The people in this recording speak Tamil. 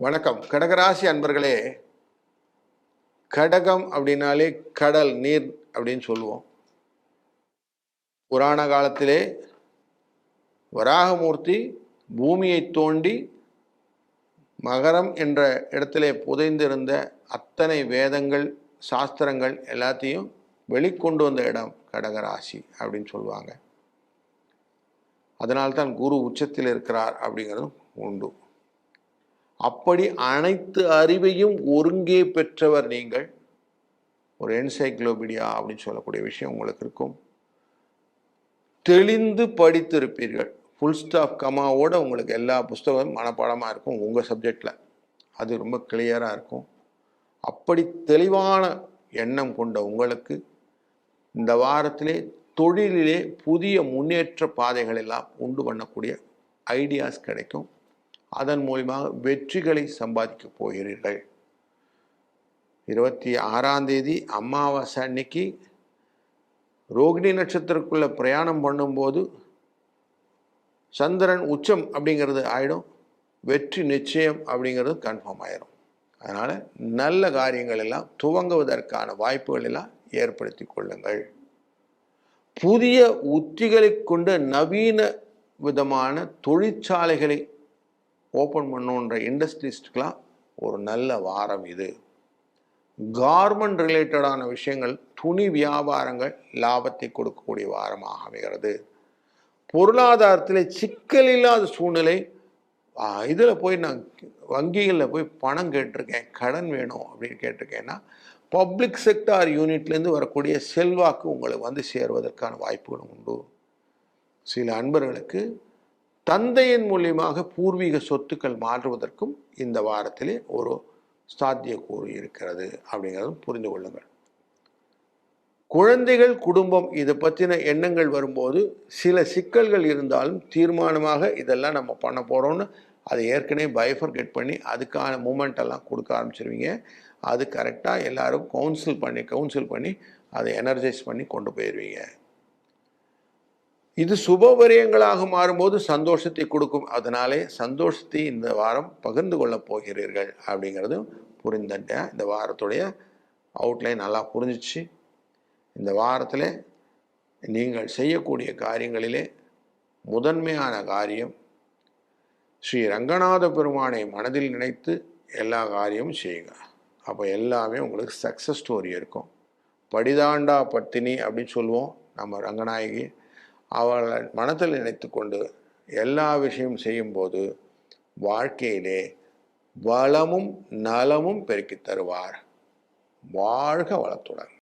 வணக்கம். கடகராசி அன்பர்களே கடகம் அப்படின்னாலே கடல் நீர் அப்படின்னு சொல்லுவோம். புராண காலத்திலே வராகமூர்த்தி பூமியை தோண்டி மகரம் என்ற இடத்திலே புதைந்திருந்த அத்தனை வேதங்கள் சாஸ்திரங்கள் எல்லாத்தையும் வெளிக்கொண்டு வந்த இடம் கடகராசி அப்படின்னு சொல்லுவாங்க. அதனால்தான் குரு உச்சத்தில் இருக்கிறார் அப்படிங்கிறதும் உண்டு. அப்படி அனைத்து அறிவையும் ஒருங்கே பெற்றவர் நீங்கள். ஒரு என்சைக்ளோபீடியா அப்படின்னு சொல்லக்கூடிய விஷயம் உங்களுக்கு இருக்கும். தெளிந்து படித்திருப்பீர்கள். ஃபுல் ஸ்டாஃப் கமாவோட உங்களுக்கு எல்லா புஸ்தகமும் மனப்பாடமாக இருக்கும் உங்கள் சப்ஜெக்டில் அது ரொம்ப கிளியராக இருக்கும். அப்படி தெளிவான எண்ணம் கொண்ட உங்களுக்கு இந்த வாரத்திலே தொழிலிலே புதிய முன்னேற்ற பாதைகள் எல்லாம் உண்டு பண்ணக்கூடிய ஐடியாஸ் கிடைக்கும். அதன் மூலியமாக வெற்றிகளை சம்பாதிக்க போகிறீர்கள். இருபத்தி ஆறாம் தேதி அமாவாசை அன்னைக்கு ரோகிணி நட்சத்திரக்குள்ளே பிரயாணம் பண்ணும்போது சந்திரன் உச்சம் அப்படிங்கிறது ஆயிடும். வெற்றி நிச்சயம் அப்படிங்கிறது கன்ஃபார்ம் ஆயிரும். அதனால் நல்ல காரியங்கள் எல்லாம் துவங்குவதற்கான வாய்ப்புகள் எல்லாம் ஏற்படுத்தி கொள்ளுங்கள். புதிய உத்திகளை கொண்டு நவீன விதமான தொழிற்சாலைகளை ஓப்பன் பண்ணுன்ற இண்டஸ்ட்ரிஸ்டுக்கெலாம் ஒரு நல்ல வாரம் இது. கார்மெண்ட் ரிலேட்டடான விஷயங்கள் துணி வியாபாரங்கள் லாபத்தை கொடுக்கக்கூடிய வாரமாக அமைகிறது. பொருளாதாரத்தில் சிக்கல் இல்லாத சூழ்நிலை இதில் போய் நான் வங்கிகளில் போய் பணம் கேட்டிருக்கேன் கடன் வேணும் அப்படின்னு கேட்டிருக்கேன்னா பப்ளிக் செக்டார் யூனிட்லேருந்து வரக்கூடிய செல்வாக்கு உங்களுக்கு வந்து சேருவதற்கான வாய்ப்புகளும் உண்டு. சில அன்பர்களுக்கு தந்தையின் மூலியமாக பூர்வீக சொத்துக்கள் மாற்றுவதற்கும் இந்த வாரத்திலே ஒரு சாத்தியக்கூறு இருக்கிறது அப்படிங்கிறதும் புரிந்து கொள்ளுங்கள். குழந்தைகள் குடும்பம் இதை பற்றின எண்ணங்கள் வரும்போது சில சிக்கல்கள் இருந்தாலும் தீர்மானமாக இதெல்லாம் நம்ம பண்ண போகிறோம்னு அதை ஏற்கனவே பைஃபர்கெட் பண்ணி அதுக்கான மூமெண்ட் எல்லாம் கொடுக்க ஆரம்பிச்சிருவீங்க. அது கரெக்டாக எல்லாரும் கவுன்சில் பண்ணி கவுன்சில் பண்ணி அதை எனர்ஜைஸ் பண்ணி கொண்டு போயிடுவீங்க இது சுபவரியங்களாக மாறும்போது சந்தோஷத்தை கொடுக்கும். அதனாலே சந்தோஷத்தை இந்த வாரம் பகிர்ந்து கொள்ளப் போகிறீர்கள் அப்படிங்கிறதும் புரிந்துட்டேன். இந்த வாரத்துடைய அவுட்லைன் நல்லா புரிஞ்சிச்சு. இந்த வாரத்தில் நீங்கள் செய்யக்கூடிய காரியங்களிலே முதன்மையான காரியம் ஸ்ரீ ரங்கநாத பெருமானை மனதில் நினைத்து எல்லா காரியமும் செய்யுங்க. அப்போ எல்லாமே உங்களுக்கு சக்ஸஸ் ஸ்டோரி இருக்கும். படிதாண்டா பத்தினி அப்படின்னு சொல்லுவோம். நம்ம ரங்கநாயகி. அவளை மனதில் நினைத்து கொண்டு எல்லா விஷயம் செய்யும்போது வாழ்க்கையிலே வளமும் நலமும் பெருக்கித் தருவார். வாழ்க வளத்துடன்.